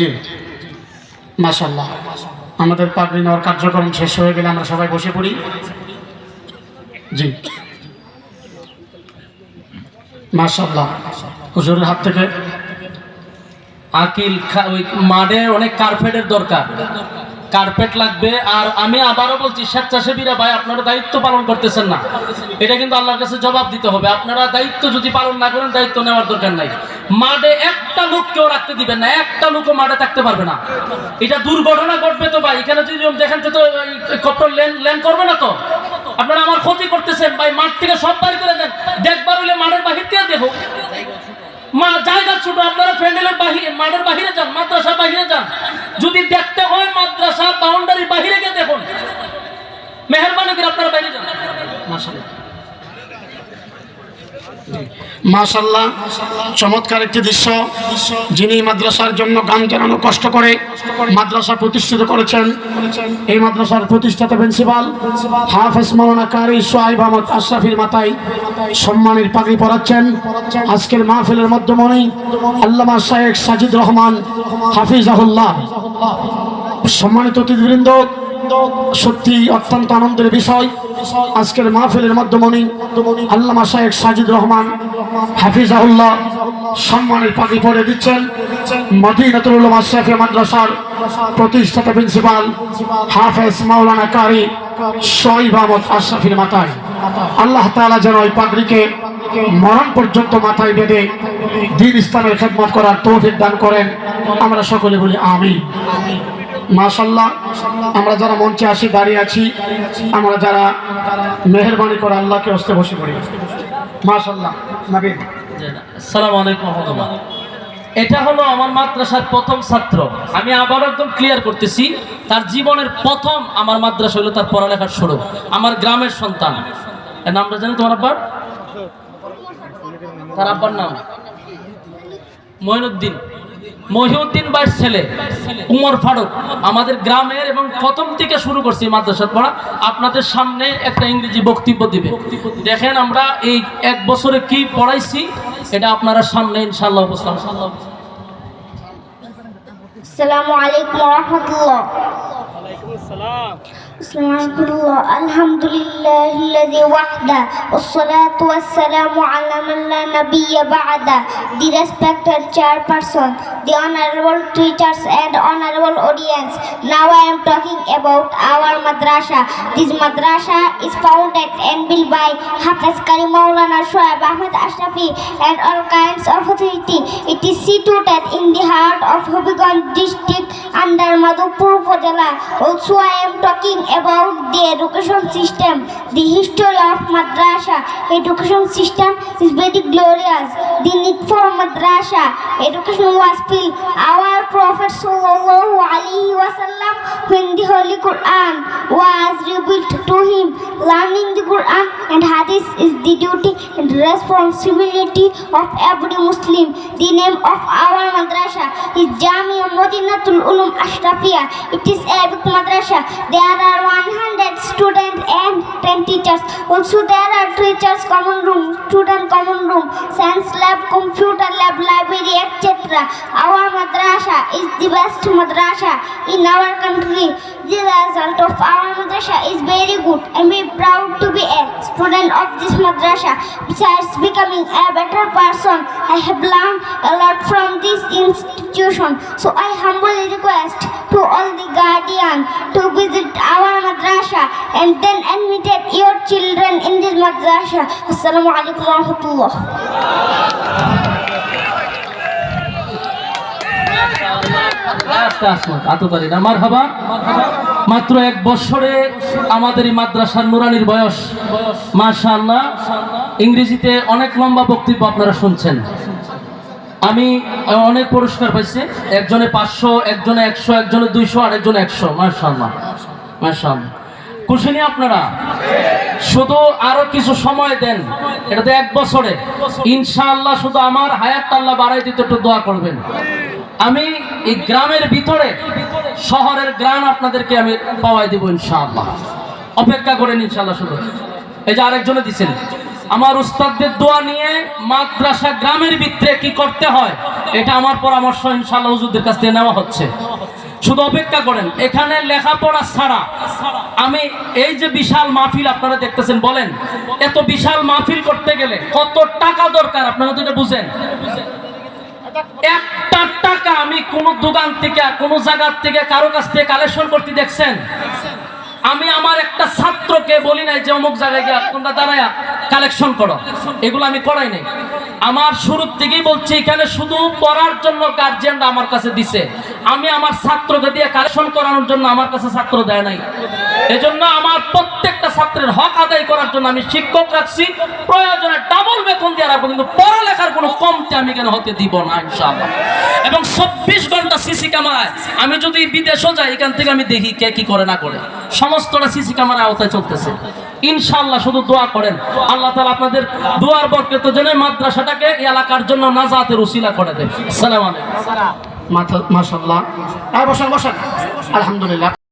জি মাশাল্লাহ আমাদের পাগড়ি নেওয়ার কার্যক্রম শেষ হয়ে গেলে আমরা সবাই বসে পড়ি। জি। মাশাল্লাহ হুজুরের হাত থেকে আকিল ওই মাঠে অনেক কার্পেটের দরকার। কার্পেট লাগবে আর আমি আবারও বলছি, স্বেচ্ছাসেবীরা ভাই, আপনারা দায়িত্ব পালন করতেছেন না। এটা কিন্তু আল্লাহর কাছে জবাব দিতে হবে। আপনারা দায়িত্ব যদি পালন না করেন, দায়িত্ব নেওয়ার দরকার নাই। মাঠে একটা লোক কেউ রাখতে দিবেন না, একটা লোকও মাঠে থাকতে পারবে না। এটা দুর্ঘটনা ঘটবে তো ভাই, এখানে যদি দেখেন তো কপ্টর ল্যান্ড করবে না তো? আপনারা আমার ক্ষতি করতেছেন ভাই, মাঠ থেকে সব বাড়ি করে দেন দেখবার হইলে মাঠের বাহির থেকে দেখো মা জায়গা ছোট আপনারা প্যান্ডেলের বাহিরে মাঠের বাহিরে যান মাদ্রাসার বাহিরে যান যদি দেখতে হয় মাদ্রাসা বাউন্ডারির বাহিরে গিয়ে দেখুন মেহরবানি করে আপনারা বাইরে যান মাশাল্লাহ মাশাল্লাহ চমৎকার একটি দৃশ্য, যিনি মাদ্রাসার জন্য গান জানানো কষ্ট করে মাদ্রাসা প্রতিষ্ঠিত করেছেন। এই মাদ্রাসার প্রতিষ্ঠাতা প্রিন্সিপাল হাফেজ মৌলানা কারি সোহাইব আহমদ আশরাফির মাথায় সম্মানের পাগড়ি পরাচ্ছেন। আজকের মাহফিলের মাধ্যমেই আল্লামা শাহেখ সাজিদ রহমান হাফিজাহুল্লাহ। সম্মানিত অতিথিবৃন্দ সত্যি অত্যন্ত আনন্দের বিষয়। আজকের মাহফিলের মাধ্যমে আল্লামা শাহেখ সাজিদ রহমান হাফিজাহুল্লাহ সম্মানের পাখি পড়ে দিচ্ছেন। মদিনাতুল শেফে মাদ্রাসার প্রতিষ্ঠাতা প্রিন্সিপাল হাফেজ মাওলানা কারি শহীদ আহমদ আশরাফির মাথায়। আল্লাহ তাআলা যেন ওই পাগড়িকে মরণ পর্যন্ত মাথায় বেঁধে দিন ইসলামের খেদমত করার তৌফিক দান করেন। আমরা সকলে বলি আমি মাশাল্লাহ আমরা যারা মঞ্চে আসি দাঁড়িয়ে আছি আমরা যারা মেহরবানি করে আল্লাহকে হস্তে বসে পড়ি। মাশাল্লাহ নবীন আসসালামু আলাইকুম এটা হলো আমার মাদ্রাসার প্রথম ছাত্র। আমি আবার একদম ক্লিয়ার করতেছি তার জীবনের প্রথম আমার মাদ্রাসা হলো তার পড়ালেখার শুরু। আমার গ্রামের সন্তান। এর নামটা জানি তোমার আব্বার? তার আব্বার নাম? মঈনুদ্দিন মহিউদ্দিন বাইর ছেলে উমর ফারুক আমাদের গ্রামের এবং প্রথম থেকে শুরু করছি মাদ্রাসা পড়া আপনাদের সামনে একটা ইংরেজি বক্তব্য দিবে দেখেন আমরা এই এক বছরে কি পড়াইছি এটা আপনারা সামনে ইনশাল্লাহ উপস্থাপন السلام عليكم ورحمة الله السلام عليكم الله الحمد لله الذي وحده والصلاة والسلام على من لا نبي بعده The respected chairperson, the honorable teachers and honorable audience Now I am talking about our madrasa This madrasa is founded and built by Hafiz Karim Maulana Shoaib Ahmed Ashrafi and all kinds of authority It is situated in the heart of Hobbiganj district under Madhupur Upazila Also I am talking about the education system The history of madrasa education system is very glorious The need for madrasa education was built Our Prophet Sallallahu Alaihi Wasallam when the Holy Quran was revealed to him Learning the Quran and Hadith is the duty and responsibility of every Muslim. The name of our madrasa is Jamia Madinatul Ulum Ashrafia It is Arabic madrasa. There are 100 students and 10 teachers. Also there are teachers common room, student common room, science lab, computer lab, library etc. Our madrasa is the best madrasa in our country. The result of our madrasa is very good and we are proud to be a student of this madrasa. Besides becoming a better person, I have learned a lot from this institution. So I humbly request to all the guardians to and then admitted your children in this madrasa. Assalamu alaikum wa মাত্র এক বছরে আমাদের মাদ্রাসার নুরানির বয়স। মাশাআল্লাহ। ইংরেজিতে অনেক লম্বা বক্তব্য আপনারা শুনছেন। আমি অনেক পুরস্কার পাইছি। একজনে পাঁচশো, একজনে একশো, একজনে দুইশো আর একজনে একশো। মাশাআল্লাহ। মাশাআল্লাহ। খুশি নি আপনারা? শুধু আরও কিছু সময় দেন। এটা তো এক বছরে। ইনশাআল্লাহ শুধু আমার হায়াত আল্লাহ বাড়াই দিতে একটু দোয়া করবেন। আমি এই গ্রামের ভিতরে, শহরের গ্রাম আপনাদেরকে আমি পাওয়াই দেবো ইনশাআল্লাহ। অপেক্ষা করেন ইনশাআল্লাহ শুধু। এই যে আরেকজনে দিচ্ছেন আমার উস্তাদদের দোয়া নিয়ে মাদ্রাসা গ্রামের ভিতরে কি করতে হয়, এটা আমার পরামর্শ ইনশাআল্লাহ হুজুরদের কাছ থেকে নেওয়া হচ্ছে। শুধু অপেক্ষা করেন, এখানে লেখাপড়া ছাড়া আমি এই যে বিশাল মাহফিল আপনারা দেখতেছেন, বলেন, এত বিশাল মাহফিল করতে গেলে কত টাকা দরকার? আপনারা তো এটা বুঝেন। একটা টাকা আমি কোন দোকান থেকে, কোন জায়গার থেকে, কারও কাছ থেকে কালেকশন করতে দেখছেন? আমি আমার একটা ছাত্রকে বলি নাই যে অমুক জায়গায় গিয়া তোমরা দাঁড়ায়া কালেকশন করো। এগুলো আমি করাই নাই। আমার শুরুর থেকেই বলছি, এখানে শুধু পড়ার জন্য গার্জিয়ানরা আমার কাছে দিছে। আমি আমার ছাত্রকে দিয়ে কালেকশন করানোর জন্য আমার কাছে ছাত্র দেয় নাই। এজন্য আমার প্রত্যেকটা ছাত্রের হক আদায় করার জন্য আমি শিক্ষক রাখছি। প্রয়োজনে ডাবল বেতন দিয়ে রাখব, কিন্তু পড়ালেখার কোনো কমতে আমি কেন হতে দিব না, ইনশাআল্লাহ। এবং চব্বিশ ঘণ্টা সিসি ক্যামেরায় আমি যদি বিদেশও যাই, এখান থেকে আমি দেখি কে কি করে না করে। সমস্তটা সিসি ক্যামেরার আওতায় চলতেছে। ইনশাআল্লাহ শুধু দোয়া করেন। আল্লাহ তাআলা আপনাদের দোয়ার বরকত জন্য মাদ্রাসাটাকে এই এলাকার জন্য নাজাতের উসিলা করে দেয়। সালাম আলাইকুম। মাশাল্লাহ বসেন বসেন। আলহামদুলিল্লাহ।